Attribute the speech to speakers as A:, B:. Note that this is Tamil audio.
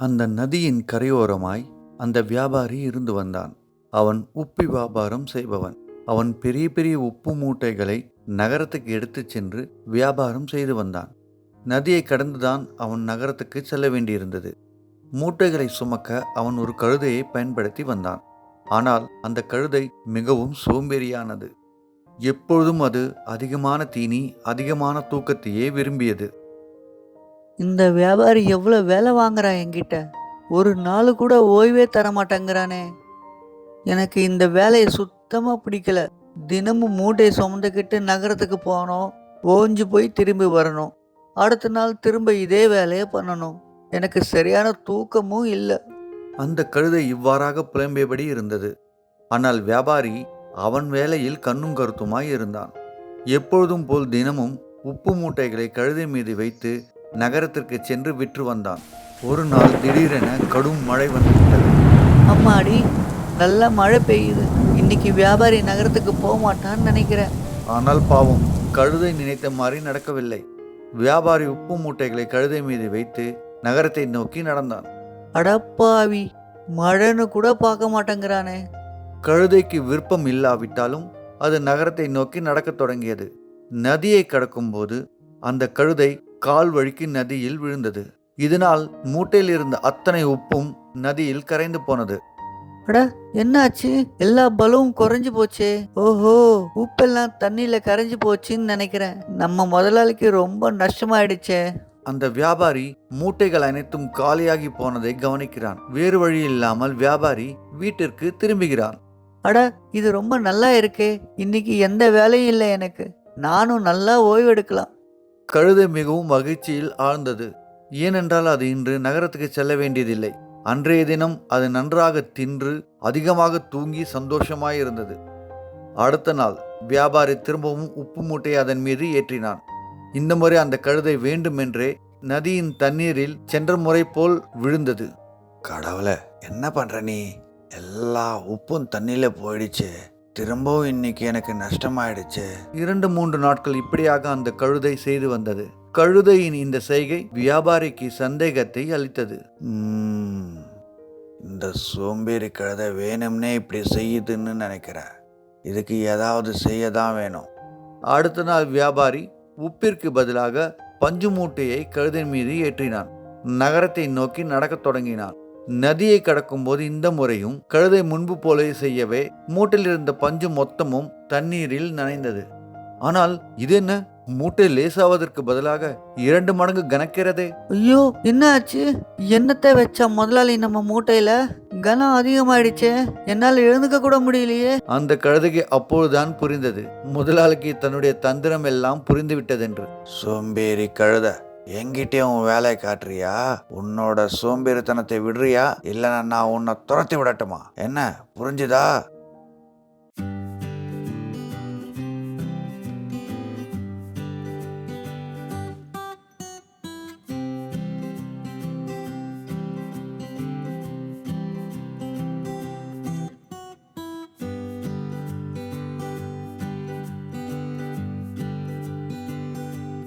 A: அந்த நதியின் கரையோரமாய் அந்த வியாபாரி இருந்து வந்தான். அவன் உப்பி வியாபாரம் செய்பவன். அவன் பெரிய பெரிய உப்பு மூட்டைகளை நகரத்துக்கு எடுத்துச் சென்று வியாபாரம் செய்து வந்தான். நதியை கடந்துதான் அவன் நகரத்துக்கு செல்ல வேண்டியிருந்தது. மூட்டைகளை சுமக்க அவன் ஒரு கழுதையை பயன்படுத்தி வந்தான். ஆனால் அந்த கழுதை மிகவும் சோம்பேறியானது. எப்பொழுதும் அது அதிகமான தீனி அதிகமான தூக்கத்தையே விரும்பியது.
B: இந்த வியாபாரி எவ்வளோ வேலை வாங்குறான் என்கிட்ட? ஒரு நாள் கூட ஓய்வே தர மாட்டேங்கிறானே எனக்கு இந்த வேலையை சுத்தமாக பிடிக்கல. தினமும் மூட்டையை சுமந்துக்கிட்டு நகரத்துக்கு போகணும். ஓஞ்சு போய் திரும்பி வரணும். அடுத்த நாள் திரும்ப இதே வேலையை பண்ணணும். எனக்கு சரியான தூக்கமும் இல்லை.
A: அந்த கழுதை இவ்வாறாக புலம்பியபடி இருந்தது. ஆனால் வியாபாரி அவன் வேலையில் கண்ணும் கருத்துமாய் இருந்தான். எப்பொழுதும் போல் தினமும் உப்பு மூட்டைகளை கழுதை மீது வைத்து நகரத்திற்கு சென்று விற்று வந்தான். ஒரு நாள் திடீரென கடும் மழை வந்துவிட்டது.
B: அம்மாடி நல்ல மழை பெய்யுது. இன்னைக்கு வியாபாரி நகரத்துக்கு போக மாட்டான்னு நினைக்கிறேன்.
A: ஆனால் பாவம் கழுதை நினைத்த மாதிரி நடக்கவில்லை. வியாபாரி உப்பு மூட்டைகளை கழுதை மீது வைத்து நகரத்தை நோக்கி நடந்தான்.
B: அடப்பாவி மழைன்னு கூட பார்க்க மாட்டேங்கிறானே.
A: கழுதைக்கு விருப்பம் இல்லாவிட்டாலும் அது நகரத்தை நோக்கி நடக்கத் தொடங்கியது. நதியை கடக்கும்போது அந்த கழுதை கால் வழிக்கு நதியில் விழுந்தது. இதனால் மூட்டையில் இருந்த அத்தனை உப்பும் நதியில் கரைந்து போனது.
B: அட என்னாச்சு? எல்லா பலவும் குறைஞ்சு போச்சே. ஓஹோ உப்பெல்லாம் தண்ணியில கரைஞ்சு போச்சுன்னு நினைக்கிறேன். நம்ம முதலாளிக்கு ரொம்ப நஷ்டமாயிடுச்சே.
A: அந்த வியாபாரி மூட்டைகள் அனைத்தும் காலியாகி போனதை கவனிக்கிறான். வேறு வழி இல்லாமல் வியாபாரி வீட்டிற்கு திரும்புகிறான்.
B: அட இது ரொம்ப நல்லா இருக்கே. இன்னைக்கு எந்த வேலையும் இல்லை எனக்கு. நானும் நல்லா ஓய்வு எடுக்கலாம்
A: கழுதை மிகவும் மகிழ்ச்சியில் ஆழ்ந்தது. ஏனென்றால் அது இன்று நகரத்துக்கு செல்ல வேண்டியதில்லை. அன்றைய தினம் அது நன்றாக தின்று அதிகமாக தூங்கி சந்தோஷமாயிருந்தது. அடுத்த நாள் வியாபாரி திரும்பவும் உப்பு மூட்டையை அதன் மீது ஏற்றினான். இந்த முறை அந்த கழுதை வேண்டுமென்றே நதியின் தண்ணீரில் சென்ற முறை போல் விழுந்தது. கடவுளை என்ன பண்ற நீ? எல்லா உப்பும் தண்ணியில போயிடுச்சு. திரும்பவும் இன்னைக்கு எனக்கு நஷ்டமாயிடுச்சு. இரண்டு மூன்று நாட்கள் இப்படியாக அந்த கழுதை செய்து வந்தது. கழுதையின் இந்த செய்கை வியாபாரிக்கு சந்தேகத்தை அளித்தது. இந்த சோம்பேறி கழுதை வேணும்னே இப்படி செய்யுதுன்னு நினைக்கிறேன் இதுக்கு ஏதாவது செய்ய தான் வேணும். அடுத்த நாள் வியாபாரி உப்பிற்கு பதிலாக பஞ்சு மூட்டையை கழுதின் மீது ஏற்றினான். நகரத்தை நோக்கி நடக்கத் தொடங்கினான். நதியை கடக்கும்போது இந்த முறையும் கழுதை முன்பு போல செய்யவே மூட்டையில் இருந்த பஞ்சு மொத்தமும் தண்ணீரில் நனைந்தது. ஆனால் இது என்ன? மூட்டை லேசாவதற்கு பதிலாக இரண்டு மடங்கு கனக்கிறதே.
B: ஐயோ என்ன ஆச்சு? என்னத்தை வச்சா முதலாளி நம்ம மூட்டையில? கனம் அதிகமாயிடுச்சே. என்னால் எழுந்துக்க கூட முடியலையே.
A: அந்த கழுதைக்கு அப்பொழுதுதான் புரிந்தது. முதலாளிக்கு தன்னுடைய தந்திரம் எல்லாம் புரிந்துவிட்டதென்று. சோம்பேறி கழுத. என்கிட்டயே உன் வேலையை காட்டுறியா? உன்னோட சோம்பேறித்தனத்தை விடுறியா? இல்லைன்னா நான் உன்னை துரத்தி விடட்டுமா? என்ன? புரிஞ்சுதா?